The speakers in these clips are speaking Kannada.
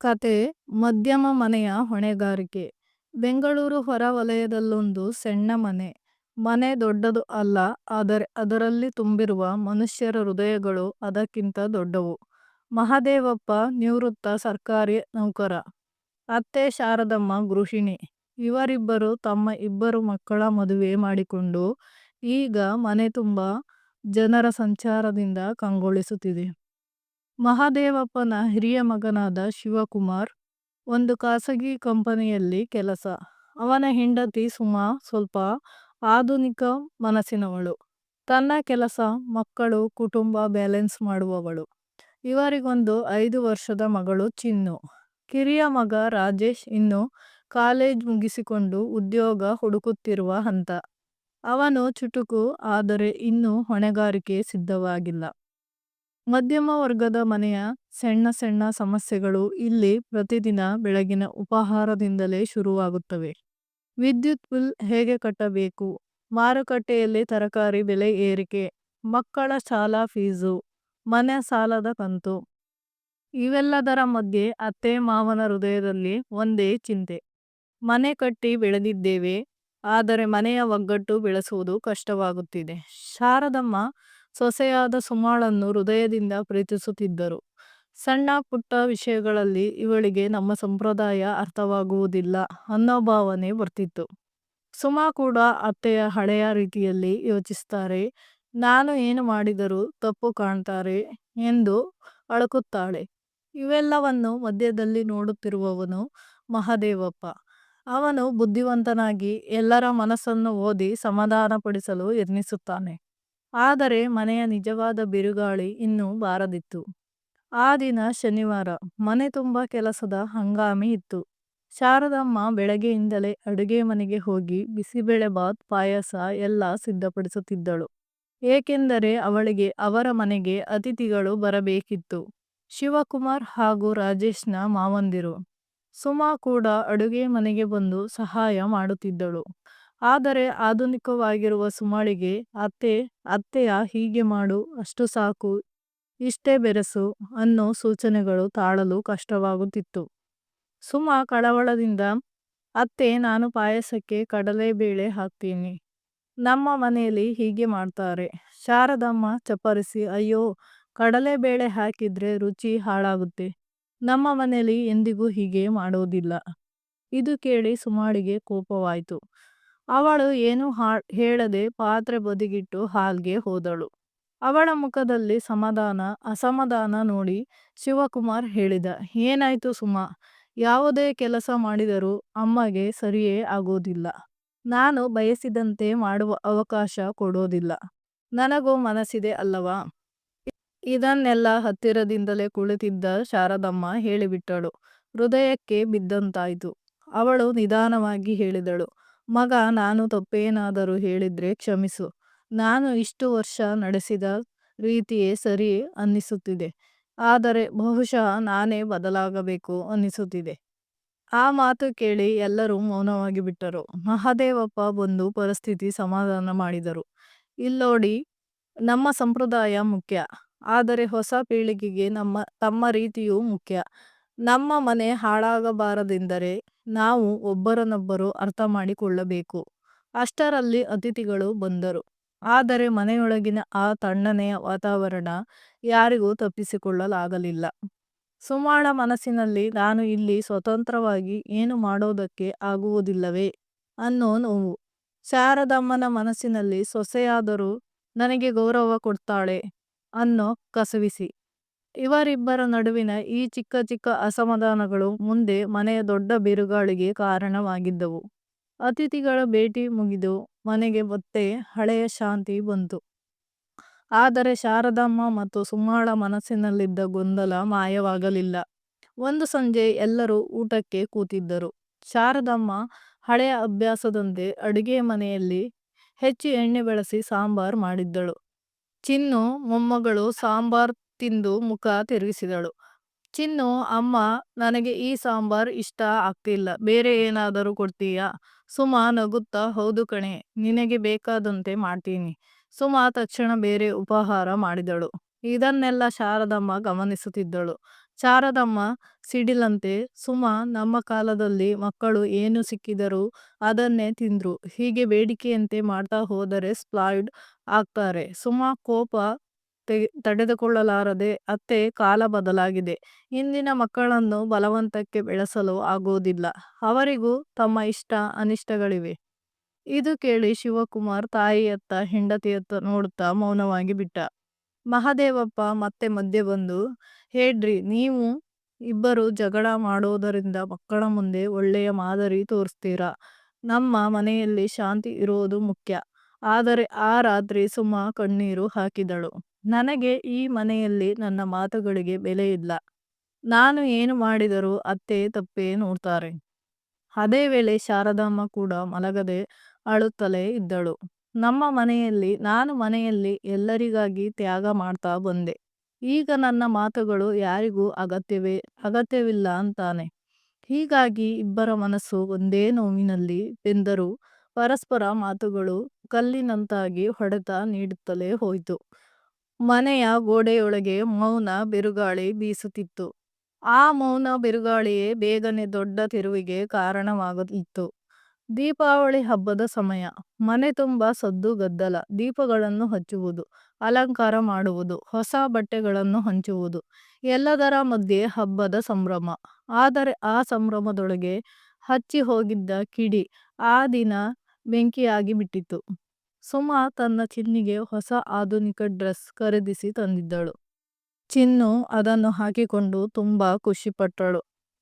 ಕತೆ ಮಧ್ಯಮ ಮನೆಯ ಹೊಣೆಗಾರಿಕೆ ಬೆಂಗಳೂರು ಹೊರವಲಯದಲ್ಲೊಂದು ಸಣ್ಣ ಮನೆ. ಮನೆ ದೊಡ್ಡದು ಅಲ್ಲ, ಆದರೆ ಅದರಲ್ಲಿ ತುಂಬಿರುವ ಮನುಷ್ಯರ ಹೃದಯಗಳು ಅದಕ್ಕಿಂತ ದೊಡ್ಡವು. ಮಹದೇವಪ್ಪ ನಿವೃತ್ತ ಸರ್ಕಾರಿ ನೌಕರ. ಅತ್ತೆ ಶಾರದಮ್ಮ ಗೃಹಿಣಿ. ಇವರಿಬ್ಬರು ತಮ್ಮ ಇಬ್ಬರು ಮಕ್ಕಳ ಮದುವೆ ಮಾಡಿಕೊಂಡು ಈಗ ಮನೆ ತುಂಬ ಜನರ ಸಂಚಾರದಿಂದ ಕಂಗೊಳಿಸುತ್ತಿದೆ. ಮಹದೇವಪ್ಪನ ಹಿರಿಯ ಮಗನಾದ ಶಿವಕುಮಾರ್ ಒಂದು ಖಾಸಗಿ ಕಂಪನಿಯಲ್ಲಿ ಕೆಲಸ. ಅವನ ಹೆಂಡತಿ ಸುಮಾ ಸ್ವಲ್ಪ ಆಧುನಿಕ ಮನಸ್ಸಿನವಳು. ತನ್ನ ಕೆಲಸ, ಮಕ್ಕಳು, ಕುಟುಂಬ ಬ್ಯಾಲೆನ್ಸ್ ಮಾಡುವವಳು. ಇವರಿಗೊಂದು ಐದು ವರ್ಷದ ಮಗಳು ಚಿನ್ನು. ಕಿರಿಯ ಮಗ ರಾಜೇಶ್ ಇನ್ನು ಕಾಲೇಜ್ ಮುಗಿಸಿಕೊಂಡು ಉದ್ಯೋಗ ಹುಡುಕುತ್ತಿರುವ ಹಂತ. ಅವನು ಚುಟುಕು ಆದರೆ ಇನ್ನೂ ಹೊಣೆಗಾರಿಕೆ ಸಿದ್ಧವಾಗಿಲ್ಲ. ಮಧ್ಯಮ ವರ್ಗದ ಮನೆಯ ಸಣ್ಣ ಸಣ್ಣ ಸಮಸ್ಯೆಗಳು ಇಲ್ಲಿ ಪ್ರತಿದಿನ ಬೆಳಗಿನ ಉಪಹಾರದಿಂದಲೇ ಶುರುವಾಗುತ್ತವೆ. ವಿದ್ಯುತ್ ಬಿಲ್ ಹೇಗೆ ಕಟ್ಟಬೇಕು, ಮಾರುಕಟ್ಟೆಯಲ್ಲಿ ತರಕಾರಿ ಬೆಲೆ ಏರಿಕೆ, ಮಕ್ಕಳ ಶಾಲಾ ಫೀಸು, ಮನೆ ಸಾಲದ ಕಂತು. ಇವೆಲ್ಲದರ ಮಧ್ಯೆ ಅತ್ತೆ ಮಾವನ ಹೃದಯದಲ್ಲಿ ಒಂದೇ ಚಿಂತೆ. ಮನೆ ಕಟ್ಟಿ ಬೆಳೆದಿದ್ದೇವೆ. ಆದರೆ ಮನೆಯ ಒಗ್ಗಟ್ಟು ಬೆಳೆಸುವುದು ಕಷ್ಟವಾಗುತ್ತಿದೆ. ಶಾರದಮ್ಮ ಸೊಸೆಯಾದ ಸುಮಾಳನ್ನು ಹೃದಯದಿಂದ ಪ್ರೀತಿಸುತ್ತಿದ್ದರು. ಸಣ್ಣ ಪುಟ್ಟ ವಿಷಯಗಳಲ್ಲಿ ಇವಳಿಗೆ ನಮ್ಮ ಸಂಪ್ರದಾಯ ಅರ್ಥವಾಗುವುದಿಲ್ಲ ಅನ್ನೋ ಭಾವನೆ ಬರ್ತಿತ್ತು. ಸುಮಾ ಕೂಡ ಅತ್ತೆಯ ಹಳೆಯ ರೀತಿಯಲ್ಲಿ ಯೋಚಿಸ್ತಾರೆ, ನಾನು ಏನು ಮಾಡಿದರೂ ತಪ್ಪು ಕಾಣ್ತಾರೆ ಎಂದು ಅಳಕುತ್ತಾಳೆ ಇವೆಲ್ಲವನ್ನು ಮಧ್ಯದಲ್ಲಿ ನೋಡುತ್ತಿರುವವನು ಮಹದೇವಪ್ಪ. ಅವನು ಬುದ್ಧಿವಂತನಾಗಿ ಎಲ್ಲರ ಮನಸ್ಸನ್ನು ಓದಿ ಸಮಾಧಾನಪಡಿಸಲು ಯತ್ನಿಸುತ್ತಾನೆ. ಆದರೆ ಮನೆಯ ನಿಜವಾದ ಬಿರುಗಾಳಿ ಇನ್ನೂ ಬಾರದಿತ್ತು. ಆ ದಿನ ಶನಿವಾರ. ಮನೆ ತುಂಬ ಕೆಲಸದ ಹಂಗಾಮಿ ಇತ್ತು. ಶಾರದಮ್ಮ ಬೆಳಗ್ಗೆಯಿಂದಲೇ ಅಡುಗೆ ಮನೆಗೆ ಹೋಗಿ ಬಿಸಿಬೇಳೆ ಬಾತ್, ಪಾಯಸ ಎಲ್ಲ ಸಿದ್ಧಪಡಿಸುತ್ತಿದ್ದಳು. ಏಕೆಂದರೆ ಅವಳಿಗೆ ಅವರ ಮನೆಗೆ ಅತಿಥಿಗಳು ಬರಬೇಕಿತ್ತು. ಶಿವಕುಮಾರ್ ಹಾಗೂ ರಾಜೇಶ್ನ ಮಾವಂದಿರು. ಸುಮಾ ಕೂಡ ಅಡುಗೆ ಮನೆಗೆ ಬಂದು ಸಹಾಯ ಮಾಡುತ್ತಿದ್ದಳು. ಆದರೆ ಆಧುನಿಕವಾಗಿರುವ ಸುಮಾಳಿಗೆ ಅತ್ತೆ ಅತ್ತೆಯ ಹೀಗೆ ಮಾಡು, ಅಷ್ಟು ಸಾಕು, ಇಷ್ಟೇ ಬೆರೆಸು ಅನ್ನೋ ಸೂಚನೆಗಳು ತಾಳಲು ಕಷ್ಟವಾಗುತ್ತಿತ್ತು. ಸುಮಾ ಕಳವಳದಿಂದ ಅತ್ತೆ ನಾನು ಪಾಯಸಕ್ಕೆ ಕಡಲೆಬೇಳೆ ಹಾಕ್ತೀನಿ. ನಮ್ಮ ಮನೆಯಲ್ಲಿ ಹೀಗೆ ಮಾಡ್ತಾರೆ. ಶಾರದಮ್ಮ ಚಪ್ಪರಿಸಿ ಅಯ್ಯೋ ಕಡಲೆಬೇಳೆ ಹಾಕಿದ್ರೆ ರುಚಿ ಹಾಳಾಗುತ್ತೆ. ನಮ್ಮ ಮನೆಯಲ್ಲಿ ಎಂದಿಗೂ ಹೀಗೆ ಮಾಡೋದಿಲ್ಲ. ಇದು ಕೇಳಿ ಸುಮಾಳಿಗೆ ಕೋಪವಾಯ್ತು. ಅವಳು ಏನೂ ಹೇಳದೆ ಪಾತ್ರೆ ಬದಿಗಿಟ್ಟು ಹಾಲ್ಗೆ ಹೋದಳು. ಅವಳ ಮುಖದಲ್ಲಿ ಸಮಾಧಾನ ಅಸಮಾಧಾನ ನೋಡಿ ಶಿವಕುಮಾರ್ ಹೇಳಿದ ಏನಾಯ್ತು ಸುಮಾ, ಯಾವುದೇ ಕೆಲಸ ಮಾಡಿದರೂ ಅಮ್ಮಗೆ ಸರಿಯೇ ಆಗೋದಿಲ್ಲ. ನಾನು ಬಯಸಿದಂತೆ ಮಾಡುವ ಅವಕಾಶ ಕೊಡೋದಿಲ್ಲ. ನನಗೂ ಮನಸ್ಸಿದೆ ಅಲ್ಲವಾ. ಇದನ್ನೆಲ್ಲ ಹತ್ತಿರದಿಂದಲೇ ಕುಳಿತಿದ್ದ ಶಾರದಮ್ಮ ಹೇಳಿಬಿಟ್ಟಳು. ಹೃದಯಕ್ಕೆ ಬಿದ್ದಂತಾಯಿತು ಅವಳು ನಿಧಾನವಾಗಿ ಹೇಳಿದಳು, ಮಗ ನಾನು ತಪ್ಪೇನಾದರೂ ಹೇಳಿದ್ರೆ ಕ್ಷಮಿಸು. ನಾನು ಇಷ್ಟು ವರ್ಷ ನಡೆಸಿದ ರೀತಿಯೇ ಸರಿ ಅನ್ನಿಸುತ್ತಿದೆ. ಆದರೆ ಬಹುಶಃ ನಾನೇ ಬದಲಾಗಬೇಕು ಅನ್ನಿಸುತ್ತಿದೆ. ಆ ಮಾತು ಕೇಳಿ ಎಲ್ಲರೂ ಮೌನವಾಗಿ ಬಿಟ್ಟರು. ಮಹಾದೇವಪ್ಪ ಬಂದು ಪರಿಸ್ಥಿತಿ ಸಮಾಧಾನ ಮಾಡಿದರು. ಇಲ್ನೋಡಿ, ನಮ್ಮ ಸಂಪ್ರದಾಯ ಮುಖ್ಯ. ಆದರೆ ಹೊಸ ಪೀಳಿಗೆಗೆ ನಮ್ಮ ತಮ್ಮ ರೀತಿಯೂ ಮುಖ್ಯ. ನಮ್ಮ ಮನೆ ಹಾಳಾಗಬಾರದೆಂದರೆ ನಾವು ಒಬ್ಬರನ್ನೊಬ್ಬರು ಅರ್ಥಮಾಡಿಕೊಳ್ಳಬೇಕು. ಅಷ್ಟರಲ್ಲಿ ಅತಿಥಿಗಳು ಬಂದರು. ಆದರೆ ಮನೆಯೊಳಗಿನ ಆ ತಣ್ಣನೆಯ ವಾತಾವರಣ ಯಾರಿಗೂ ತಪ್ಪಿಸಿಕೊಳ್ಳಲಾಗಲಿಲ್ಲ. ಸುಮಾಳ ಮನಸ್ಸಿನಲ್ಲಿ, ನಾನು ಇಲ್ಲಿ ಸ್ವತಂತ್ರವಾಗಿ ಏನು ಮಾಡೋದಕ್ಕೆ ಆಗುವುದಿಲ್ಲವೇ ಅನ್ನೋ ನೋವು. ಶಾರದಮ್ಮನ ಮನಸ್ಸಿನಲ್ಲಿ ಸೊಸೆಯಾದರೂ, ನನಗೆ ಗೌರವ ಕೊಡ್ತಾಳೆ ಅನ್ನೋ ಕಸವಿಸಿ. ಇವರಿಬ್ಬರ ನಡುವಿನ ಈ ಚಿಕ್ಕ ಚಿಕ್ಕ ಅಸಮಾಧಾನಗಳು ಮುಂದೆ ಮನೆಯ ದೊಡ್ಡ ಬಿರುಗಾಳಿಗೆ ಕಾರಣವಾಗಿದ್ದವು. ಅತಿಥಿಗಳ ಭೇಟಿ ಮುಗಿದು ಮನೆಗೆ ಮತ್ತೆ ಹಳೆಯ ಶಾಂತಿ ಬಂತು. ಆದರೆ ಶಾರದಮ್ಮ ಮತ್ತು ಸುಮಾಳ ಮನಸ್ಸಿನಲ್ಲಿದ್ದ ಗೊಂದಲ ಮಾಯವಾಗಲಿಲ್ಲ. ಒಂದು ಸಂಜೆ ಎಲ್ಲರೂ ಊಟಕ್ಕೆ ಕೂತಿದ್ದರು. ಶಾರದಮ್ಮ ಹಳೆಯ ಅಭ್ಯಾಸದಂತೆ ಅಡುಗೆ ಮನೆಯಲ್ಲಿ ಹೆಚ್ಚು ಎಣ್ಣೆ ಬಳಸಿ ಸಾಂಬಾರ್ ಮಾಡಿದ್ದಳು. ಚಿನ್ನು, ಮೊಮ್ಮಗಳು ಸಾಂಬಾರ್ ತಿಂದು ಮುಖ ತಿರುಗಿಸಿದಳು. ಚಿನ್ನು ಅಮ್ಮ ನನಗೆ ಈ ಸಾಂಬಾರ್ ಇಷ್ಟ ಆಗ್ತಿಲ್ಲ ಬೇರೆ ಏನಾದರೂ ಕೊಡ್ತೀಯಾ. ಸುಮಾ ನಗುತ್ತಾ ಹೌದು ಕಣೆ, ನಿನಗೆ ಬೇಕಾದಂತೆ ಮಾಡ್ತೀನಿ. ಸುಮಾ ತಕ್ಷಣ ಬೇರೆ ಉಪಹಾರ ಮಾಡಿದಳು. ಇದನ್ನೆಲ್ಲ ಶಾರದಮ್ಮ ಗಮನಿಸುತ್ತಿದ್ದಳು. ಶಾರದಮ್ಮ ಸಿಡಿಲಂತೆ ಸುಮ ನಮ್ಮ ಕಾಲದಲ್ಲಿ ಮಕ್ಕಳು ಏನು ಸಿಕ್ಕಿದರೂ ಅದನ್ನೇ ತಿಂದ್ರು ಹೀಗೆ ಬೇಡಿಕೆಯಂತೆ ಮಾಡ್ತಾ ಹೋದರೆ ಸ್ಪ್ಲಾಯ್ಡ್ ಆಗ್ತಾರೆ ಸುಮ ಕೋಪ ತಡೆದುಕೊಳ್ಳಲಾರದೆ ಅತ್ತೆ ಕಾಲ ಬದಲಾಗಿದೆ. ಇಂದಿನ ಮಕ್ಕಳನ್ನು ಬಲವಂತಕ್ಕೆ ಬೆಳೆಸಲು ಆಗೋದಿಲ್ಲ ಅವರಿಗೂ ತಮ್ಮ ಇಷ್ಟ ಅನಿಷ್ಟಗಳಿವೆ. ಇದು ಕೇಳಿ ಶಿವಕುಮಾರ್ ತಾಯಿಯತ್ತ ಹೆಂಡತಿಯತ್ತ ನೋಡುತ್ತಾ ಮೌನವಾಗಿ ಬಿಟ್ಟ. ಮಹದೇವಪ್ಪ ಮತ್ತೆ ಮಧ್ಯೆ ಬಂದು, ಹೇಳ್ರಿ, ನೀವು ಇಬ್ಬರು ಜಗಳ ಮಾಡೋದರಿಂದ ಮಕ್ಕಳ ಮುಂದೆ ಒಳ್ಳೆಯ ಮಾದರಿ ತೋರಿಸ್ತೀರಾ? ನಮ್ಮ ಮನೆಯಲ್ಲಿ ಶಾಂತಿ ಇರೋದು ಮುಖ್ಯ. ಆದರೆ ಆ ರಾತ್ರಿ ಸುಮ ಕಣ್ಣೀರು ಹಾಕಿದಳು. ನನಗೆ ಈ ಮನೆಯಲ್ಲಿ ನನ್ನ ಮಾತುಗಳಿಗೆ ಬೆಲೆ ಇಲ್ಲ. ನಾನು ಏನು ಮಾಡಿದರೂ ಅತ್ತೆ ತಪ್ಪೇ ನೋಡ್ತಾರೆ. ಅದೇ ವೇಳೆ ಶಾರದಮ್ಮ ಕೂಡ ಮಲಗದೆ ಅಳುತ್ತಲೇ ಇದ್ದಳು. ನಮ್ಮ ಮನೆಯಲ್ಲಿ, ನಾನು ಮನೆಯಲ್ಲಿ ಎಲ್ಲರಿಗಾಗಿ ತ್ಯಾಗ ಮಾಡ್ತಾ ಬಂದೆ. ಈಗ ನನ್ನ ಮಾತುಗಳು ಯಾರಿಗೂ ಅಗತ್ಯವೇ, ಅಗತ್ಯವಿಲ್ಲ ಅಂತಾನೆ. ಹೀಗಾಗಿ ಇಬ್ಬರ ಮನಸ್ಸು ಒಂದೇ ನೋವಿನಲ್ಲಿ ಬೆಂದರೂ ಪರಸ್ಪರ ಮಾತುಗಳು ಕಲ್ಲಿನಂತಾಗಿ ಹೊಡೆತ ನೀಡುತ್ತಲೇ ಹೋಯಿತು. ಮನೆಯ ಗೋಡೆಯೊಳಗೆ ಮೌನ ಬಿರುಗಾಳಿ ಬೀಸುತ್ತಿತ್ತು. ಆ ಮೌನ ಬಿರುಗಾಳಿಯೇ ಬೇಗನೆ ದೊಡ್ಡ ತಿರುವಿಗೆ ಕಾರಣವಾಗುತ್ತಿತ್ತು ದೀಪಾವಳಿ ಹಬ್ಬದ ಸಮಯ. ಮನೆ ತುಂಬ ಸದ್ದು ಗದ್ದಲ. ದೀಪಗಳನ್ನು ಹಚ್ಚುವುದು, ಅಲಂಕಾರ ಮಾಡುವುದು, ಹೊಸ ಬಟ್ಟೆಗಳನ್ನು ಹಂಚುವುದು, ಎಲ್ಲದರ ಮಧ್ಯೆ ಹಬ್ಬದ ಸಂಭ್ರಮ. ಆದರೆ ಆ ಸಂಭ್ರಮದೊಳಗೆ ಹಚ್ಚಿ ಹೋಗಿದ್ದ ಕಿಡಿ ಆ ದಿನ ಬೆಂಕಿಯಾಗಿ ಬಿಟ್ಟಿತು ಸುಮಾ ತನ್ನ ಚಿನ್ನಿಗೆ ಹೊಸ ಆಧುನಿಕ ಡ್ರೆಸ್ ಖರೀದಿಸಿ ತಂದಿದ್ದಳು. ಚಿನ್ನು ಅದನ್ನು ಹಾಕಿಕೊಂಡು ತುಂಬಾ ಖುಷಿಪಟ್ಟಳು.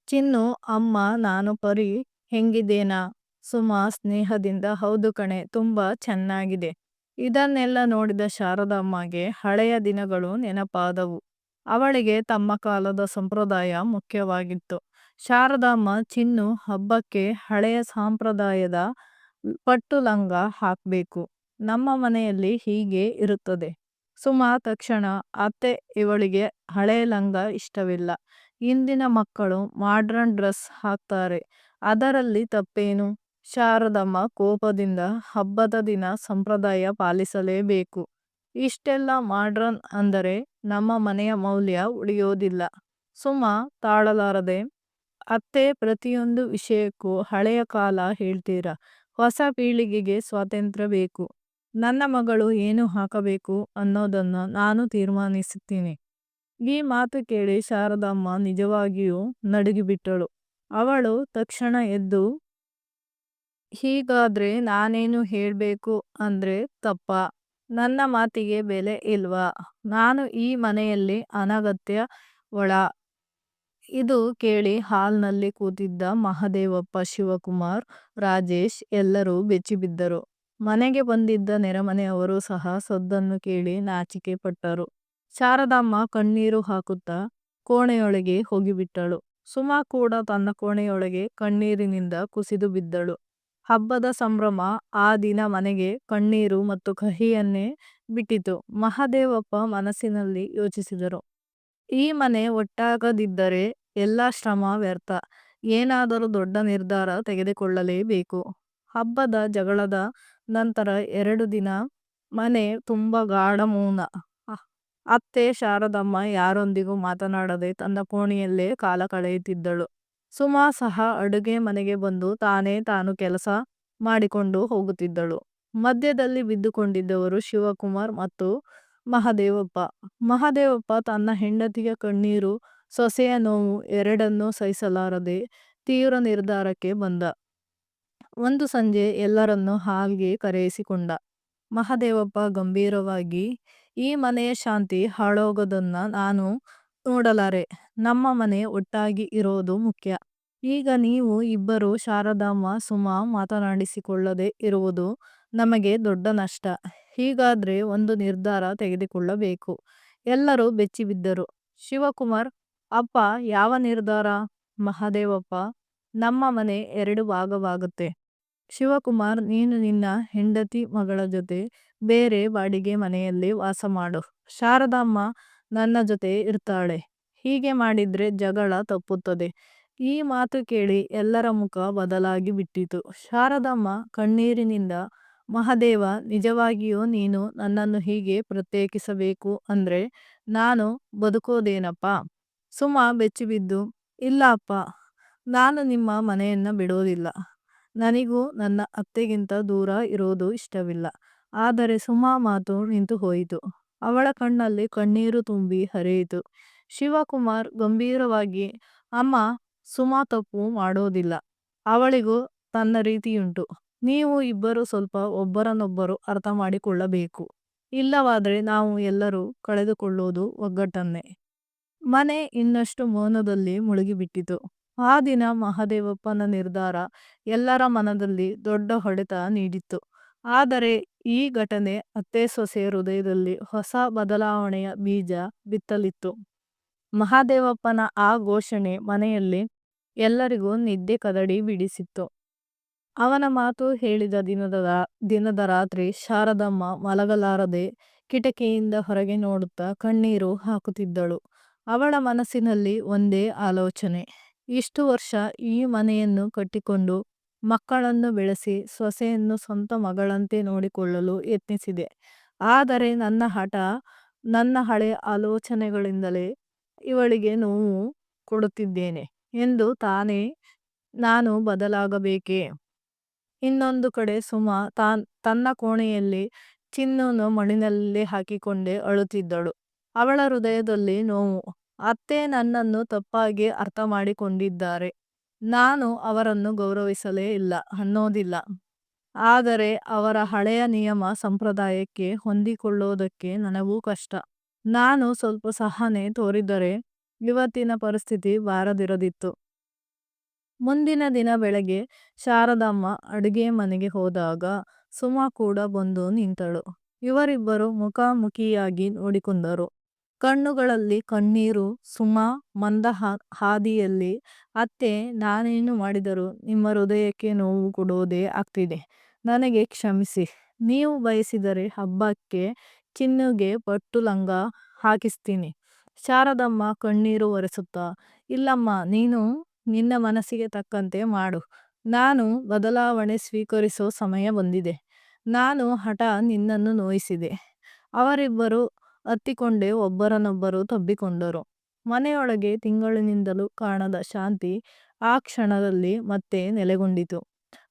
ಚಿನ್ನು, ಅಮ್ಮ, ನಾನು ಪರಿ, ಹೆಂಗಿದ್ದೇನಾ? ಸುಮಾ ಸ್ನೇಹದಿಂದ, ಹೌದು ಕಣೆ, ತುಂಬಾ ಚೆನ್ನಾಗಿದೆ. ಇದನ್ನೆಲ್ಲ ನೋಡಿದ ಶಾರದಮ್ಮಗೆ ಹಳೆಯ ದಿನಗಳು ನೆನಪಾದವು. ಅವಳಿಗೆ ತಮ್ಮ ಕಾಲದ ಸಂಪ್ರದಾಯ ಮುಖ್ಯವಾಗಿತ್ತು. ಶಾರದಮ್ಮ ಚಿನ್ನು ಹಬ್ಬಕ್ಕೆ ಹಳೆಯ ಸಂಪ್ರದಾಯದ ಪಟ್ಟು ಲಂಗ ಹಾಕ್ಬೇಕು. ನಮ್ಮ ಮನೆಯಲ್ಲಿ ಹೀಗೆ ಇರುತ್ತದೆ. ಸುಮಾ ತಕ್ಷಣ ಅತ್ತೆ ಇವಳಿಗೆ ಹಳೆಯ ಲಂಗ ಇಷ್ಟವಿಲ್ಲ. ಇಂದಿನ ಮಕ್ಕಳು ಮಾಡ್ರನ್ ಡ್ರೆಸ್ ಹಾಕ್ತಾರೆ. ಅದರಲ್ಲಿ ತಪ್ಪೇನು? ಶಾರದಮ್ಮ ಕೋಪದಿಂದ ಹಬ್ಬದ ದಿನ ಸಂಪ್ರದಾಯ ಪಾಲಿಸಲೇಬೇಕು. ಇಷ್ಟೆಲ್ಲ ಮಾಡ್ರನ್ ಅಂದರೆ ನಮ್ಮ ಮನೆಯ ಮೌಲ್ಯ ಉಳಿಯೋದಿಲ್ಲ. ಸುಮಾ ತಾಳಲಾರದೆ, ಅತ್ತೆ, ಪ್ರತಿಯೊಂದು ವಿಷಯಕ್ಕೂ ಹಳೆಯ ಕಾಲ ಹೇಳ್ತೀರಾ? ಹೊಸ ಪೀಳಿಗೆಗೆ ಸ್ವಾತಂತ್ರ್ಯ ಬೇಕು. ನನ್ನ ಮಗಳು ಏನು ಹಾಕಬೇಕು ಅನ್ನೋದನ್ನು ನಾನು ತೀರ್ಮಾನಿಸುತ್ತೇನೆ. ಈ ಮಾತು ಕೇಳಿ ಶಾರದಮ್ಮ ನಿಜವಾಗಿಯೂ ನಡುಗಿಬಿಟ್ಟಳು. ಅವಳು ತಕ್ಷಣ ಎದ್ದು, ಹೀಗಾದ್ರೆ ನಾನೇನು ಹೇಳಬೇಕು ಅಂದ್ರೆ ತಪ್ಪ. ನನ್ನ ಮಾತಿಗೆ ಬೆಲೆ ಇಲ್ವಾ? ನಾನು ಈ ಮನೆಯಲ್ಲಿ ಅನಗತ್ಯ ಒಳ ಇದು ಕೇಳಿ ಹಾಲ್ನಲ್ಲಿ ಕೂತಿದ್ದ ಮಹದೇವಪ್ಪ ಶಿವಕುಮಾರ್, ರಾಜೇಶ್ ಎಲ್ಲರೂ ಬೆಚ್ಚಿಬಿದ್ದರು. ಮನೆಗೆ ಬಂದಿದ್ದ ನೆರೆಮನೆಯವರು ಸಹ ಸದ್ದನ್ನು ಕೇಳಿ ನಾಚಿಕೆ ಪಟ್ಟರು. ಶಾರದಮ್ಮ ಕಣ್ಣೀರು ಹಾಕುತ್ತಾ ಕೋಣೆಯೊಳಗೆ ಹೋಗಿಬಿಟ್ಟಳು. ಸುಮಾ ಕೂಡ ತನ್ನ ಕೋಣೆಯೊಳಗೆ ಕಣ್ಣೀರಿನಿಂದ ಕುಸಿದು ಬಿದ್ದಳು. ಹಬ್ಬದ ಸಂಭ್ರಮ ಆ ದಿನ ಮನೆಗೆ ಕಣ್ಣೀರು ಮತ್ತು ಕಹಿಯನ್ನೇ ಬಿಟ್ಟಿತು. ಮಹದೇವಪ್ಪ ಮನಸ್ಸಿನಲ್ಲಿ ಯೋಚಿಸಿದರು. ಈ ಮನೆ ಒಟ್ಟಾಗದಿದ್ದರೆ ಎಲ್ಲ ಶ್ರಮ ವ್ಯರ್ಥ. ಏನಾದರೂ ದೊಡ್ಡ ನಿರ್ಧಾರ ತೆಗೆದುಕೊಳ್ಳಲೇಬೇಕು. ಹಬ್ಬದ ಜಗಳದ ನಂತರ ಎರಡು ದಿನ ಮನೆ ತುಂಬ ಗಾಢ ಮೌನ. ಅತ್ತೆ ಶಾರದಮ್ಮ ಯಾರೊಂದಿಗೂ ಮಾತನಾಡದೆ ತನ್ನ ಕೋಣೆಯಲ್ಲೇ ಕಾಲ ಕಳೆಯುತ್ತಿದ್ದಳು. ಸುಮಾ ಸಹ ಅಡುಗೆ ಮನೆಗೆ ಬಂದು ತಾನೇ ತಾನು ಕೆಲಸ ಮಾಡಿಕೊಂಡು ಹೋಗುತ್ತಿದ್ದಳು. ಮಧ್ಯದಲ್ಲಿ ಬಿದ್ದುಕೊಂಡಿದ್ದವರು ಶಿವಕುಮಾರ್ ಮತ್ತು ಮಹದೇವಪ್ಪ. ಮಹದೇವಪ್ಪ ತನ್ನ ಹೆಂಡತಿಯ ಕಣ್ಣೀರು, ಸೊಸೆಯ ನೋವು ಎರಡನ್ನೂ ಸಹಿಸಲಾರದೆ ತೀವ್ರ ನಿರ್ಧಾರಕ್ಕೆ ಬಂದ. ಒಂದು ಸಂಜೆ ಎಲ್ಲರನ್ನೂ ಹಾಲ್ಗೆ ಕರೆಯಿಸಿಕೊಂಡ. ಮಹದೇವಪ್ಪ ಗಂಭೀರವಾಗಿ, ಈ ಮನೆಯ ಶಾಂತಿ ಹಾಳಾಗೋದನ್ನ ನಾನು ನೋಡಲಾರೆ. ನಮ್ಮ ಮನೆ ಒಟ್ಟಾಗಿ ಇರೋದು ಮುಖ್ಯ. ಈಗ ನೀವು ಇಬ್ಬರು ಶಾರದಮ್ಮ, ಸುಮಾ ಮಾತನಾಡಿಸಿಕೊಳ್ಳದೆ ಇರುವುದು ನಮಗೆ ದೊಡ್ಡ ನಷ್ಟ. ಹೀಗಾದ್ರೆ ಒಂದು ನಿರ್ಧಾರ ತೆಗೆದುಕೊಳ್ಳಬೇಕು. ಎಲ್ಲರೂ ಬೆಚ್ಚಿಬಿದ್ದರು. ಶಿವಕುಮಾರ್, ಅಪ್ಪ, ಯಾವ ನಿರ್ಧಾರ? ಮಹದೇವಪ್ಪ, ನಮ್ಮ ಮನೆ ಎರಡು ಭಾಗವಾಗುತ್ತೆ. ಶಿವಕುಮಾರ್, ನೀನು ನಿನ್ನ ಹೆಂಡತಿ ಮಗಳ ಜೊತೆ ಬೇರೆ ಬಾಡಿಗೆ ಮನೆಯಲ್ಲಿ ವಾಸ ಮಾಡು. ಶಾರದಮ್ಮ ನನ್ನ ಜೊತೆ ಇರ್ತಾಳೆ. ಹೀಗೆ ಮಾಡಿದ್ರೆ ಜಗಳ ತಪ್ಪುತ್ತದೆ. ಈ ಮಾತು ಕೇಳಿ ಎಲ್ಲರ ಮುಖ ಬದಲಾಗಿ ಬಿಟ್ಟಿತು. ಶಾರದಮ್ಮ ಕಣ್ಣೀರಿನಿಂದ, ಮಹದೇವ, ನಿಜವಾಗಿಯೂ ನೀನು ನನ್ನನ್ನು ಹೀಗೆ ಪ್ರತ್ಯೇಕಿಸಬೇಕು ಅಂದ್ರೆ ನಾನು ಬದುಕೋದೇನಪ್ಪ? ಸುಮಾ ಬೆಚ್ಚಿಬಿದ್ದು, ಇಲ್ಲ ಅಪ್ಪ, ನಾನು ನಿಮ್ಮ ಮನೆಯನ್ನ ಬಿಡೋದಿಲ್ಲ. ನನಗೂ ನನ್ನ ಅತ್ತೆಗಿಂತ ದೂರ ಇರೋದು ಇಷ್ಟವಿಲ್ಲ. ಆದರೆ ಸುಮಾ ಮಾತು ನಿಂತು ಹೋಯಿತು. ಅವಳ ಕಣ್ಣಲ್ಲಿ ಕಣ್ಣೀರು ತುಂಬಿ ಹರಿಯಿತು. ಶಿವಕುಮಾರ್ ಗಂಭೀರವಾಗಿ, ಅಮ್ಮ, ಸುಮಾ ತಪ್ಪು ಮಾಡೋದಿಲ್ಲ. ಅವಳಿಗೂ ತನ್ನ ರೀತಿಯುಂಟು. ನೀವು ಇಬ್ಬರು ಸ್ವಲ್ಪ ಒಬ್ಬರನ್ನೊಬ್ಬರು ಅರ್ಥ ಮಾಡಿಕೊಳ್ಳಬೇಕು. ಇಲ್ಲವಾದರೆ ನಾವು ಎಲ್ಲರೂ ಕಳೆದುಕೊಳ್ಳೋದು ಒಗ್ಗಟ್ಟನ್ನೇ. ಮನೆ ಇನ್ನಷ್ಟು ಮೌನದಲ್ಲಿ ಮುಳುಗಿಬಿಟ್ಟಿತು. ಆ ದಿನ ಮಹದೇವಪ್ಪನ ನಿರ್ಧಾರ ಎಲ್ಲರ ಮನದಲ್ಲಿ ದೊಡ್ಡ ಹೊಡೆತ ನೀಡಿತ್ತು. ಆದರೆ ಈ ಘಟನೆ ಅತ್ತೆ ಸೊಸೆ ಹೃದಯದಲ್ಲಿ ಹೊಸ ಬದಲಾವಣೆಯ ಬೀಜ ಬಿತ್ತಲಿತ್ತು. ಮಹಾದೇವಪ್ಪನ ಆ ಘೋಷಣೆ ಮನೆಯಲ್ಲಿ ಎಲ್ಲರಿಗೂ ನಿದ್ದೆ ಕದಡಿ ಬಿಡಿಸಿತ್ತು. ಅವನ ಮಾತು ಹೇಳಿದ ದಿನದ ದಿನದ ರಾತ್ರಿ ಶಾರದಮ್ಮ ಮಲಗಲಾರದೆ ಕಿಟಕಿಯಿಂದ ಹೊರಗೆ ನೋಡುತ್ತಾ ಕಣ್ಣೀರು ಹಾಕುತ್ತಿದ್ದಳು. ಅವಳ ಮನಸ್ಸಿನಲ್ಲಿ ಒಂದೇ ಆಲೋಚನೆ. ಇಷ್ಟು ವರ್ಷ ಈ ಮನೆಯನ್ನು ಕಟ್ಟಿಕೊಂಡು ಮಕ್ಕಳನ್ನು ಬೆಳೆಸಿ ಸೊಸೆಯನ್ನು ಸ್ವಂತ ಮಗಳಂತೆ ನೋಡಿಕೊಳ್ಳಲು ಯತ್ನಿಸಿದೆ. ಆದರೆ ನನ್ನ ಹಠ, ನನ್ನ ಹಳೆ ಆಲೋಚನೆಗಳಿಂದಲೇ ಇವಳಿಗೆ ನೋವು ಕೊಡುತ್ತಿದ್ದೇನೆ ಎಂದು ತಾನೇ ನಾನು ಬದಲಾಗಬೇಕೇ? ಇನ್ನೊಂದು ಕಡೆ ಸುಮಾ ತಾನ್, ತನ್ನ ಕೋಣೆಯಲ್ಲಿ ಚಿನ್ನನ್ನು ಮಣ್ಣಿನಲ್ಲಿ ಹಾಕಿಕೊಂಡೇ ಅಳುತ್ತಿದ್ದಳು. ಅವಳ ಹೃದಯದಲ್ಲಿ ನೋವು ಅತ್ತೆ ನನ್ನನ್ನು ತಪ್ಪಾಗಿ ಅರ್ಥ ಮಾಡಿಕೊಂಡಿದ್ದಾರೆ. ನಾನು ಅವರನ್ನು ಗೌರವಿಸಲೇ ಇಲ್ಲ, ಅನ್ನೋದಿಲ್ಲ. ಆದರೆ ಅವರ ಹಳೆಯ ನಿಯಮ ಸಂಪ್ರದಾಯಕ್ಕೆ ಹೊಂದಿಕೊಳ್ಳೋದಕ್ಕೆ ನನಗೂ ಕಷ್ಟ. ನಾನು ಸ್ವಲ್ಪ ಸಹನೆ ತೋರಿದರೆ ಇವತ್ತಿನ ಪರಿಸ್ಥಿತಿ ಬಾರದಿರದಿತ್ತು. ಮುಂದಿನ ದಿನ ಬೆಳಗ್ಗೆ ಶಾರದಮ್ಮ ಅಡುಗೆ ಮನೆಗೆ ಹೋದಾಗ ಸುಮ ಕೂಡ ಬಂದು ನಿಂತಳು. ಇವರಿಬ್ಬರು ಮುಖಾಮುಖಿಯಾಗಿ ನೋಡಿಕೊಂಡರು. ಕಣ್ಣುಗಳಲ್ಲಿ ಕಣ್ಣೀರು, ಸುಮಾ ಮಂದ ಹಾದಿಯಲ್ಲಿ ಅತ್ತೆ ನಾನೇನು ಮಾಡಿದರೂ ನಿಮ್ಮ ಹೃದಯಕ್ಕೆ ನೋವು ಕೊಡೋದೇ ಆಗ್ತಿದೆ. ನನಗೆ ಕ್ಷಮಿಸಿ. ನೀವು ಬಯಸಿದರೆ ಹಬ್ಬಕ್ಕೆ ಚಿನ್ನುಗೆ ಪಟ್ಟು ಲಂಗ ಹಾಕಿಸ್ತೀನಿ. ಶಾರದಮ್ಮ ಕಣ್ಣೀರು ಒರೆಸುತ್ತಾ, ಇಲ್ಲಮ್ಮ, ನೀನು ನಿನ್ನ ಮನಸ್ಸಿಗೆ ತಕ್ಕಂತೆ ಮಾಡು. ನಾನು ಬದಲಾವಣೆ ಸ್ವೀಕರಿಸೋ ಸಮಯ ಬಂದಿದೆ. ನಾನು ಹಠ ನಿನ್ನನ್ನು ನೋಯಿಸಿದೆ. ಅವರಿಬ್ಬರು ಹತ್ತಿಕೊಂಡೇ ಒಬ್ಬರನೊಬ್ಬರು ತಬ್ಬಿಕೊಂಡರು. ಮನೆಯೊಳಗೆ ತಿಂಗಳಿನಿಂದಲೂ ಕಾಣದ ಶಾಂತಿ ಆ ಕ್ಷಣದಲ್ಲಿ ಮತ್ತೆ ನೆಲೆಗೊಂಡಿತು.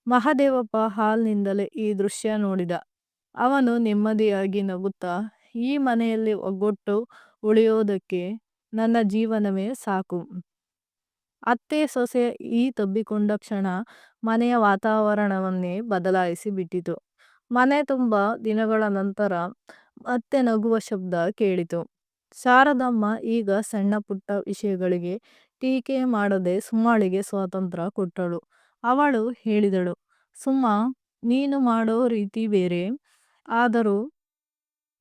ಮಹಾದೇವಪ್ಪ ಹಾಲ್ನಿಂದಲೇ ಈ ದೃಶ್ಯ ನೋಡಿದ. ಅವನು ನೆಮ್ಮದಿಯಾಗಿ ನಗುತ್ತಾ, ಈ ಮನೆಯಲ್ಲಿ ಒಗ್ಗಟ್ಟು ಉಳಿಯೋದಕ್ಕೆ ನನ್ನ ಜೀವನವೇ ಸಾಕು. ಅತ್ತೆ ಸೊಸೆ ಈ ತಬ್ಬಿಕೊಂಡ ಕ್ಷಣ ಮನೆಯ ವಾತಾವರಣವನ್ನೇ ಬದಲಾಯಿಸಿ ಬಿಟ್ಟಿತು ಮನೆ ತುಂಬ ದಿನಗಳ ನಂತರ ಮತ್ತೆ ನಗುವ ಶಬ್ದ ಕೇಳಿತು. ಶಾರದಮ್ಮ ಈಗ ಸಣ್ಣ ಪುಟ್ಟ ವಿಷಯಗಳಿಗೆ ಟೀಕೆ ಮಾಡದೆ ಸುಮಾಳಿಗೆ ಸ್ವಾತಂತ್ರ್ಯ ಕೊಟ್ಟಳು. ಅವಳು ಹೇಳಿದಳು ಸುಮ್ಮ ನೀನು ಮಾಡೋ ರೀತಿ ಬೇರೆ, ಆದರೂ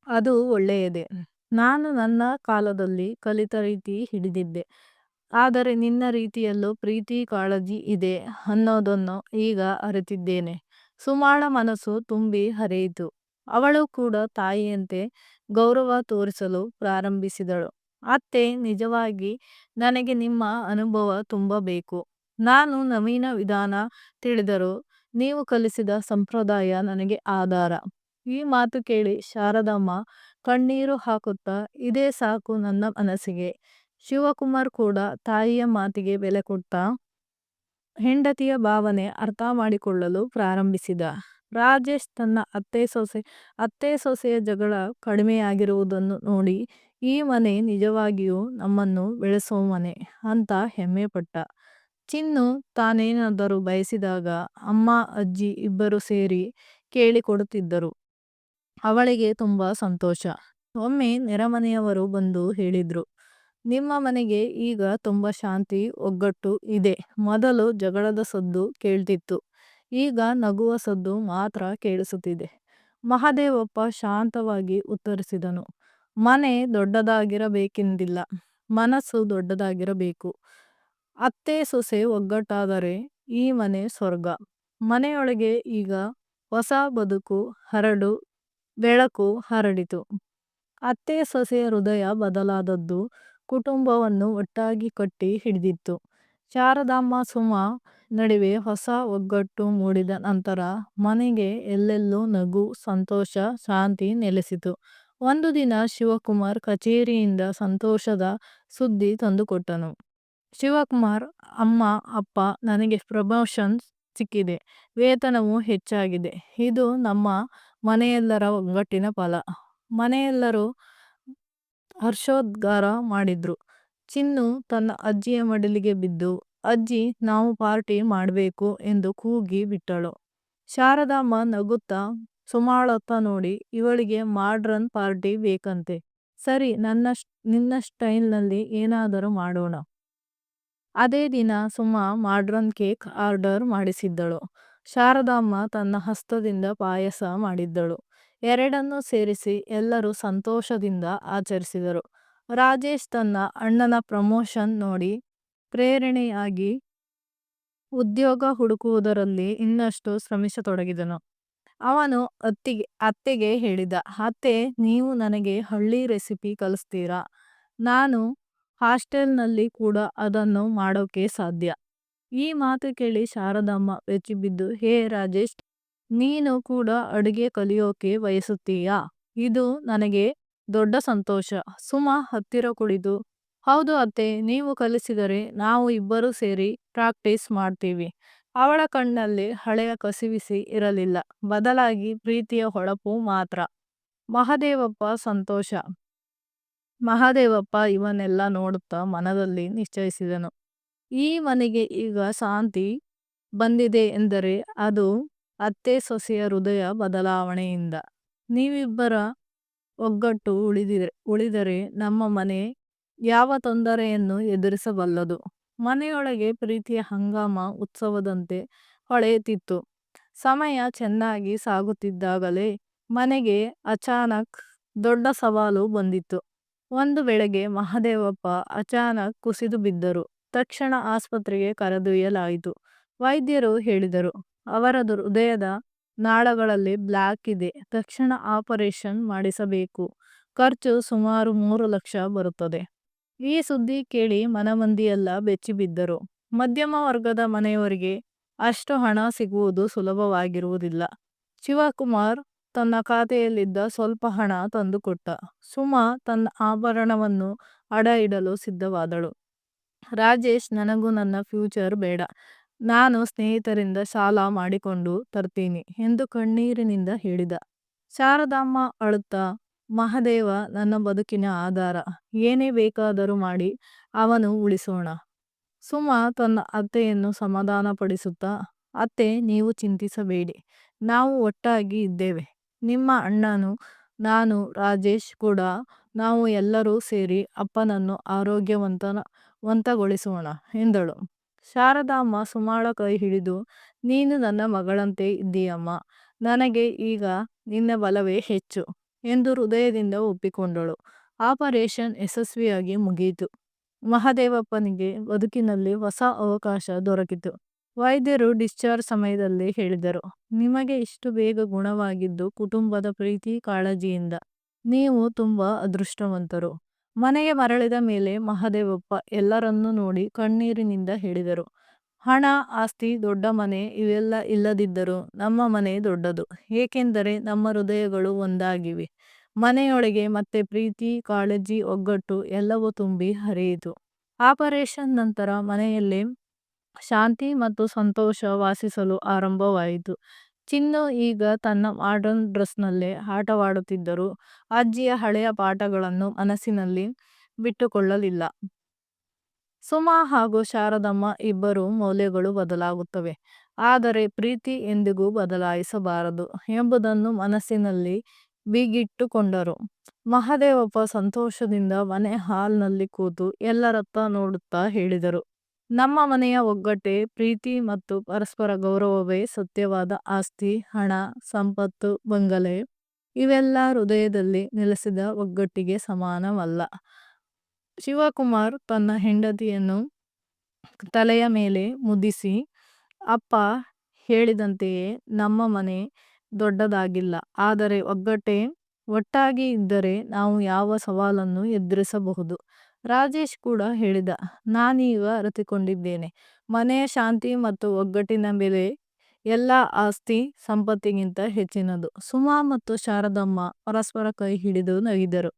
ಅದು ಒಳ್ಳೆಯದೇ. ನಾನು ನನ್ನ ಕಾಲದಲ್ಲಿ ಕಲಿತ ರೀತಿ ಹಿಡಿದಿದ್ದೆ. ಆದರೆ ನಿನ್ನ ರೀತಿಯಲ್ಲೂ ಪ್ರೀತಿ, ಕಾಳಜಿ ಇದೆ ಅನ್ನೋದನ್ನು ಈಗ ಅರಿತಿದ್ದೇನೆ. ಸುಮಾಳ ಮನಸ್ಸು ತುಂಬಿ ಹರಿಯಿತು. ಅವಳು ಕೂಡ ತಾಯಿಯಂತೆ ಗೌರವ ತೋರಿಸಲು ಪ್ರಾರಂಭಿಸಿದಳು. ಅತ್ತೆ, ನಿಜವಾಗಿ ನನಗೆ ನಿಮ್ಮ ಅನುಭವ ತುಂಬ ಬೇಕು. ನಾನು ನವೀನ ವಿಧಾನ ತಿಳಿದರೂ ನೀವು ಕಲಿಸಿದ ಸಂಪ್ರದಾಯ ನನಗೆ ಆಧಾರ ಈ ಮಾತು ಕೇಳಿ ಶಾರದಮ್ಮ ಕಣ್ಣೀರು ಹಾಕುತ್ತಾ, ಇದೇ ಸಾಕು ನನ್ನ ಮನಸ್ಸಿಗೆ ಶಿವಕುಮಾರ್ ಕೂಡ ತಾಯಿಯ ಮಾತಿಗೆ ಬೆಲೆ ಕೊಡ್ತಾ, ಹೆಂಡತಿಯ ಭಾವನೆ ಅರ್ಥ ಮಾಡಿಕೊಳ್ಳಲು ಪ್ರಾರಂಭಿಸಿದ. ರಾಜೇಶ್ ತನ್ನ ಅತ್ತೆ ಸೊಸೆ, ಅತ್ತೆ ಸೊಸೆಯ ಜಗಳ ಕಡಿಮೆಯಾಗಿರುವುದನ್ನು ನೋಡಿ, ಈ ಮನೆ ನಿಜವಾಗಿಯೂ ನಮ್ಮನ್ನು ಬೆಳೆಸೋ ಮನೆ ಅಂತ ಹೆಮ್ಮೆಪಟ್ಟ ಚಿನ್ನು ತಾನೇನಾದರೂ ಬಯಸಿದಾಗ ಅಮ್ಮ, ಅಜ್ಜಿ ಇಬ್ಬರು ಸೇರಿ ಕೇಳಿಕೊಡುತ್ತಿದ್ದರು. ಅವಳಿಗೆ ತುಂಬ ಸಂತೋಷ. ಒಮ್ಮೆ ನೆರೆಮನೆಯವರು ಬಂದು ಹೇಳಿದ್ರು, ನಿಮ್ಮ ಮನೆಗೆ ಈಗ ತುಂಬ ಶಾಂತಿ, ಒಗ್ಗಟ್ಟು ಇದೆ. ಮೊದಲು ಜಗಳದ ಸದ್ದು ಕೇಳ್ತಿತ್ತು. ಈಗ ನಗುವ ಸದ್ದು ಮಾತ್ರ ಕೇಳಿಸುತ್ತಿದೆ. ಮಹದೇವಪ್ಪ ಶಾಂತವಾಗಿ ಉತ್ತರಿಸಿದನು, ಮನೆ ದೊಡ್ಡದಾಗಿರಬೇಕೆಂದಿಲ್ಲ, ಮನಸ್ಸು ದೊಡ್ಡದಾಗಿರಬೇಕು. ಅತ್ತೆ ಸೊಸೆ ಒಗ್ಗಟ್ಟಾದರೆ ಈ ಮನೆ ಸ್ವರ್ಗ. ಮನೆಯೊಳಗೆ ಈಗ ಹೊಸ ಬದುಕು ಹರಡು, ಬೆಳಕು ಹರಡಿತು. ಅತ್ತೆ ಸೊಸೆಯ ಹೃದಯ ಬದಲಾದದ್ದು ಕುಟುಂಬವನ್ನು ಒಟ್ಟಾಗಿ ಕಟ್ಟಿ ಹಿಡಿದಿತ್ತು. ಶಾರದಮ್ಮ ಸುಮಾ ನಡುವೆ ಹೊಸ ಒಗ್ಗಟ್ಟು ಮೂಡಿದ ನಂತರ ಮನೆಗೆ ಎಲ್ಲೆಲ್ಲೂ ನಗು ಸಂತೋಷ ಶಾಂತಿ ನೆಲೆಸಿತು ಒಂದು ದಿನ ಶಿವಕುಮಾರ್ ಕಚೇರಿಯಿಂದ ಸಂತೋಷದ ಸುದ್ದಿ ತಂದುಕೊಟ್ಟನು. ಶಿವಕುಮಾರ್ ಅಮ್ಮ ಅಪ್ಪ ನನಗೆ ಪ್ರಮೋಷನ್ ಸಿಕ್ಕಿದೆ. ವೇತನವೂ ಹೆಚ್ಚಾಗಿದೆ. ಇದು ನಮ್ಮ ಮನೆಯೆಲ್ಲರ ಒಗ್ಗಟ್ಟಿನ ಫಲ. ಮನೆಯೆಲ್ಲರೂ ಹರ್ಷೋದ್ಗಾರ ಮಾಡಿದ್ರು. ಚಿನ್ನು ತನ್ನ ಅಜ್ಜಿಯ ಮಡಿಲಿಗೆ ಬಿದ್ದು, ಅಜ್ಜಿ, ನಾವು ಪಾರ್ಟಿ ಮಾಡಬೇಕು ಎಂದು ಕೂಗಿ ಬಿಟ್ಟಳು. ಶಾರದಮ್ಮ ನಗುತ್ತಾ, ಸುಮಾಳತ್ತ ನೋಡಿ, ಇವಳಿಗೆ ಮಾಡ್ರನ್ ಪಾರ್ಟಿ ಬೇಕಂತೆ. ಸರಿ ನನ್ನ ನಿನ್ನ ಸ್ಟೈಲ್ನಲ್ಲಿ ಏನಾದರೂ ಮಾಡೋಣ. ಅದೇ ದಿನ ಸುಮಾ ಮಾಡ್ರನ್ ಕೇಕ್ ಆರ್ಡರ್ ಮಾಡಿಸಿದ್ದಳು. ಶಾರದಮ್ಮ ತನ್ನ ಹಸ್ತದಿಂದ ಪಾಯಸ ಮಾಡಿದ್ದಳು. ಎರಡನ್ನೂ ಸೇರಿಸಿ ಎಲ್ಲರೂ ಸಂತೋಷದಿಂದ ಆಚರಿಸಿದರು. ರಾಜೇಶ್ ತನ್ನ ಅಣ್ಣನ ಪ್ರಮೋಷನ್ ನೋಡಿ ಪ್ರೇರಣೆಯಾಗಿ ಉದ್ಯೋಗ ಹುಡುಕುವುದರಲ್ಲಿ ಇನ್ನಷ್ಟು ಶ್ರಮಿಸತೊಡಗಿದನು. ಅವನು ಅತ್ತಿಗೆ, ಅತ್ತೆಗೆ ಹೇಳಿದ, ಅತ್ತೆ, ನೀವು ನನಗೆ ಹಳ್ಳಿ ರೆಸಿಪಿ ಕಲಿಸ್ತೀರಾ? ನಾನು ಹಾಸ್ಟೆಲ್ನಲ್ಲಿ ಕೂಡ ಅದನ್ನು ಮಾಡೋಕೆ ಸಾಧ್ಯ. ಈ ಮಾತು ಕೇಳಿ ಶಾರದಮ್ಮ ಬೆಚ್ಚಿಬಿದ್ದು, ಹೇ ರಾಜೇಶ್, ನೀನು ಕೂಡ ಅಡುಗೆ ಕಲಿಯೋಕೆ ಬಯಸುತ್ತೀಯಾ? ಇದು ನನಗೆ ದೊಡ್ಡ ಸಂತೋಷ. ಸುಮಾ ಹತ್ತಿರ ಕುಳಿತು ಹೌದು ಅತ್ತೆ, ನೀವು ಕಲಿಸಿದರೆ ನಾವು ಇಬ್ಬರೂ ಸೇರಿ ಪ್ರಾಕ್ಟೀಸ್ ಮಾಡ್ತೀವಿ. ಅವಳ ಕಣ್ಣಲ್ಲಿ ಹಳೆಯ ಕಸಿವಿಸಿ ಇರಲಿಲ್ಲ. ಬದಲಾಗಿ ಪ್ರೀತಿಯ ಹೊಳಪು ಮಾತ್ರ. ಮಹದೇವಪ್ಪ ಸಂತೋಷ. ಮಹದೇವಪ್ಪ ಇವನ್ನೆಲ್ಲ ನೋಡುತ್ತಾ ಮನದಲ್ಲಿ ನಿಶ್ಚಯಿಸಿದನು. ಈ ಮನೆಗೆ ಈಗ ಶಾಂತಿ ಬಂದಿದೆ ಎಂದರೆ ಅದು ಅತ್ತೆ ಸೊಸೆಯ ಹೃದಯ ಬದಲಾವಣೆಯಿಂದ. ನೀವಿಬ್ಬರ ಒಗ್ಗಟ್ಟು ಉಳಿದರೆ ನಮ್ಮ ಮನೆ ಯಾವ ತೊಂದರೆಯನ್ನು ಎದುರಿಸಬಲ್ಲದು. ಮನೆಯೊಳಗೆ ಪ್ರೀತಿಯ ಹಂಗಾಮ ಉತ್ಸವದಂತೆ ಹೊಳೆಯುತ್ತಿತ್ತು. ಸಮಯ ಚೆನ್ನಾಗಿ ಸಾಗುತ್ತಿದ್ದಾಗಲೇ ಮನೆಗೆ ಅಚಾನಕ್ ದೊಡ್ಡ ಸವಾಲು ಬಂದಿತ್ತು. ಒಂದು ಬೆಳಗ್ಗೆ ಮಹದೇವಪ್ಪ ಅಚಾನಕ್ ಕುಸಿದು ಬಿದ್ದರು. ತಕ್ಷಣ ಆಸ್ಪತ್ರೆಗೆ ಕರೆದೊಯ್ಯಲಾಯಿತು. ವೈದ್ಯರು ಹೇಳಿದರು, ಅವರ ಹೃದಯದ ನಾಳಗಳಲ್ಲಿ ಬ್ಲ್ಯಾಕ್ ಇದೆ. ತಕ್ಷಣ ಆಪರೇಷನ್ ಮಾಡಿಸಬೇಕು. ಖರ್ಚು ಸುಮಾರು ಮೂರು ಲಕ್ಷ ಬರುತ್ತದೆ. ಈ ಸುದ್ದಿ ಕೇಳಿ ಮನಮಂದಿಯೆಲ್ಲ ಬೆಚ್ಚಿಬಿದ್ದರು. ಮಧ್ಯಮ ವರ್ಗದ ಮನೆಯವರಿಗೆ ಅಷ್ಟು ಹಣ ಸಿಗುವುದು ಸುಲಭವಾಗಿರುವುದಿಲ್ಲ. ಶಿವಕುಮಾರ್ ತನ್ನ ಖಾತೆಯಲ್ಲಿದ್ದ ಸ್ವಲ್ಪ ಹಣ ತಂದುಕೊಟ್ಟ. ಸುಮಾ ತನ್ನ ಆಭರಣವನ್ನು ಅಡ ಇಡಲು ಸಿದ್ಧವಾದಳು. ರಾಜೇಶ್, ನನಗೂ ನನ್ನ ಫ್ಯೂಚರ್ ಬೇಡ. ನಾನು ಸ್ನೇಹಿತರಿಂದ ಸಾಲ ಮಾಡಿಕೊಂಡು ತರ್ತೀನಿ ಎಂದು ಕಣ್ಣೀರಿನಿಂದ ಹೇಳಿದ. ಶಾರದಮ್ಮ ಅಳುತ್ತಾ ಮಹದೇವ, ನನ್ನ ಬದುಕಿನ ಆಧಾರ. ಏನೇ ಬೇಕಾದರೂ ಮಾಡಿ ಅವನು ಉಳಿಸೋಣ. ಸುಮ ತನ್ನ ಅತ್ತೆಯನ್ನು ಸಮಾಧಾನಪಡಿಸುತ್ತಾ, ಅತ್ತೆ, ನೀವು ಚಿಂತಿಸಬೇಡಿ. ನಾವು ಒಟ್ಟಾಗಿ ಇದ್ದೇವೆ. ನಿಮ್ಮ ಅಣ್ಣನು, ನಾನು ರಾಜೇಶ್ ಕೂಡ, ನಾವು ಎಲ್ಲರೂ ಸೇರಿ ಅಪ್ಪನನ್ನು ಆರೋಗ್ಯವಂತನ ವಂತಗೊಳಿಸೋಣ ಎಂದಳು. ಶಾರದಾಮ್ಮ ಸುಮಾಳ ಕೈ ಹಿಡಿದು, ನೀನು ನನ್ನ ಮಗಳಂತೆ ಇದ್ದೀಯಮ್ಮ. ನನಗೆ ಈಗ ನಿನ್ನ ಬಲವೇ ಹೆಚ್ಚು ಎಂದು ಹೃದಯದಿಂದ ಒಪ್ಪಿಕೊಂಡಳು. ಆಪರೇಷನ್ ಯಶಸ್ವಿಯಾಗಿ ಮುಗಿಯಿತು. ಮಹದೇವಪ್ಪನಿಗೆ ಬದುಕಿನಲ್ಲಿ ಹೊಸ ಅವಕಾಶ ದೊರಕಿತು. ವೈದ್ಯರು ಡಿಸ್ಚಾರ್ಜ್ ಸಮಯದಲ್ಲಿ ಹೇಳಿದರು, ನಿಮಗೆ ಇಷ್ಟು ಬೇಗ ಗುಣವಾಗಿದ್ದು ಕುಟುಂಬದ ಪ್ರೀತಿ, ಕಾಳಜಿಯಿಂದ. ನೀವು ತುಂಬ ಅದೃಷ್ಟವಂತರು. ಮನೆಗೆ ಮರಳಿದ ಮೇಲೆ ಮಹದೇವಪ್ಪ ಎಲ್ಲರನ್ನೂ ನೋಡಿ ಕಣ್ಣೀರಿನಿಂದ ಹೇಳಿದರು ಹಣ, ಆಸ್ತಿ, ದೊಡ್ಡ ಮನೆ ಇವೆಲ್ಲ ಇಲ್ಲದಿದ್ದರೂ ನಮ್ಮ ಮನೆ ದೊಡ್ಡದು. ಏಕೆಂದರೆ ನಮ್ಮ ಹೃದಯಗಳು ಒಂದಾಗಿವೆ. ಮನೆಯೊಳಗೆ ಮತ್ತೆ ಪ್ರೀತಿ, ಕಾಳಜಿ, ಒಗ್ಗಟ್ಟು ಎಲ್ಲವೂ ತುಂಬಿ ಹರಿಯಿತು. ಆಪರೇಷನ್ ನಂತರ ಮನೆಯಲ್ಲಿ ಶಾಂತಿ ಮತ್ತು ಸಂತೋಷ ವಾಸಿಸಲು ಆರಂಭವಾಯಿತು. ಚಿನ್ನು ಈಗ ತನ್ನ ಮಾಡರ್ನ್ ಡ್ರೆಸ್ನಲ್ಲೇ ಆಟವಾಡುತ್ತಿದ್ದರು ಅಜ್ಜಿಯ ಹಳೆಯ ಪಾಠಗಳನ್ನು ಮನಸ್ಸಿನಲ್ಲಿ ಬಿಟ್ಟುಕೊಳ್ಳಲಿಲ್ಲ. ಸುಮಾ ಹಾಗೂ ಶಾರದಮ್ಮ ಇಬ್ಬರು ಮೌಲ್ಯಗಳು ಬದಲಾಗುತ್ತವೆ. ಆದರೆ ಪ್ರೀತಿ ಎಂದಿಗೂ ಬದಲಾಯಿಸಬಾರದು ಎಂಬುದನ್ನು ಮನಸ್ಸಿನಲ್ಲಿ ಬಿಗಿಟ್ಟುಕೊಂಡರು. ಮಹದೇವಪ್ಪ ಸಂತೋಷದಿಂದ ಮನೆ ಹಾಲ್ನಲ್ಲಿ ಕೂತು ಎಲ್ಲರತ್ತ ನೋಡುತ್ತಾ ಹೇಳಿದರು ನಮ್ಮ ಮನೆಯ ಒಗ್ಗಟ್ಟೆ ಪ್ರೀತಿ ಮತ್ತು ಪರಸ್ಪರ ಗೌರವವೇ ಸತ್ಯವಾದ ಆಸ್ತಿ. ಹಣ, ಸಂಪತ್ತು, ಬಂಗಲೆ ಇವೆಲ್ಲ ಹೃದಯದಲ್ಲಿ ನೆಲೆಸಿದ ಒಗ್ಗಟ್ಟಿಗೆ ಸಮಾನವಲ್ಲ. ಶಿವಕುಮಾರ್ ತನ್ನ ಹೆಂಡತಿಯನ್ನು ತಲೆಯ ಮೇಲೆ ಮುದಿಸಿ, ಅಪ್ಪ, ಹೇಳಿದಂತೆಯೇ ನಮ್ಮ ಮನೆ ದೊಡ್ಡದಾಗಿಲ್ಲ. ಆದರೆ ಒಗ್ಗಟ್ಟೆ ಒಟ್ಟಾಗಿ ಇದ್ದರೆ ನಾವು ಯಾವ ಸವಾಲನ್ನು ಎದುರಿಸಬಹುದು. ರಾಜೇಶ್ ಕೂಡ ಹೇಳಿದ, ನಾನೀಗ ಅರಿತುಕೊಂಡಿದ್ದೇನೆ. ಮನೆಯ ಶಾಂತಿ ಮತ್ತು ಒಗ್ಗಟ್ಟಿನ ಬೆಲೆ ಎಲ್ಲ ಆಸ್ತಿ ಸಂಪತ್ತಿಗಿಂತ ಹೆಚ್ಚಿನದು ಸುಮಾ ಮತ್ತು ಶಾರದಮ್ಮ ಪರಸ್ಪರ ಕೈ ಹಿಡಿದು ನಗಿದರು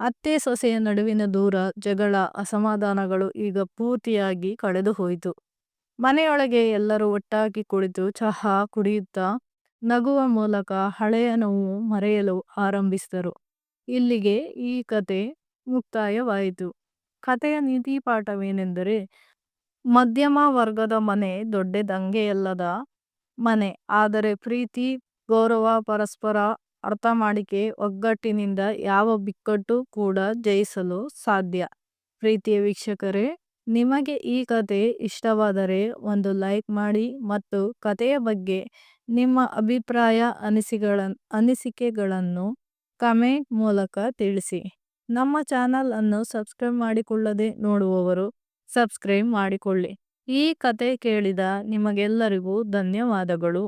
ಅತ್ತೆ ಸೊಸೆಯ ನಡುವಿನ ದೂರ ಜಗಳ, ಅಸಮಾಧಾನಗಳು ಈಗ ಪೂರ್ತಿಯಾಗಿ ಕಳೆದು ಹೋಯಿತು. ಮನೆಯೊಳಗೆ ಎಲ್ಲರೂ ಒಟ್ಟಾಗಿ ಕುಳಿತು ಚಹಾ ಕುಡಿಯುತ್ತಾ ನಗುವ ಮೂಲಕ ಹಳೆಯ ನೋವು ಮರೆಯಲು ಆರಂಭಿಸಿದರು. ಇಲ್ಲಿಗೆ ಈ ಕತೆ ಮುಕ್ತಾಯವಾಯಿತು. ಕತೆಯ ನೀತಿ ಪಾಠವೇನೆಂದರೆ, ಮಧ್ಯಮ ವರ್ಗದ ಮನೆ ದೊಡ್ಡ ದಂಗೆಯಲ್ಲದ ಮನೆ, ಆದರೆ ಪ್ರೀತಿ, ಗೌರವ, ಪರಸ್ಪರ ಅರ್ಥ ಮಾಡಿಕೆ ಒಗ್ಗಟ್ಟಿನಿಂದ ಯಾವ ಬಿಕ್ಕಟ್ಟು ಕೂಡ ಜಯಿಸಲು ಸಾಧ್ಯ. ಪ್ರೀತಿಯ ವೀಕ್ಷಕರೇ, ನಿಮಗೆ ಈ ಕತೆ ಇಷ್ಟವಾದರೆ ಒಂದು ಲೈಕ್ ಮಾಡಿ ಮತ್ತು ಕಥೆಯ ಬಗ್ಗೆ ನಿಮ್ಮ ಅಭಿಪ್ರಾಯ ಅನಿಸಿಕೆಗಳನ್ನು ಕಮೆಂಟ್ ಮೂಲಕ ತಿಳಿಸಿ. ನಮ್ಮ ಚಾನಲ್ ಅನ್ನು ಸಬ್ಸ್ಕ್ರೈಬ್ ಮಾಡಿಕೊಳ್ಳದೆ ನೋಡುವವರು ಸಬ್ಸ್ಕ್ರೈಬ್ ಮಾಡಿಕೊಳ್ಳಿ. ಈ ಕತೆ ಕೇಳಿದ ನಿಮಗೆಲ್ಲರಿಗೂ ಧನ್ಯವಾದಗಳು.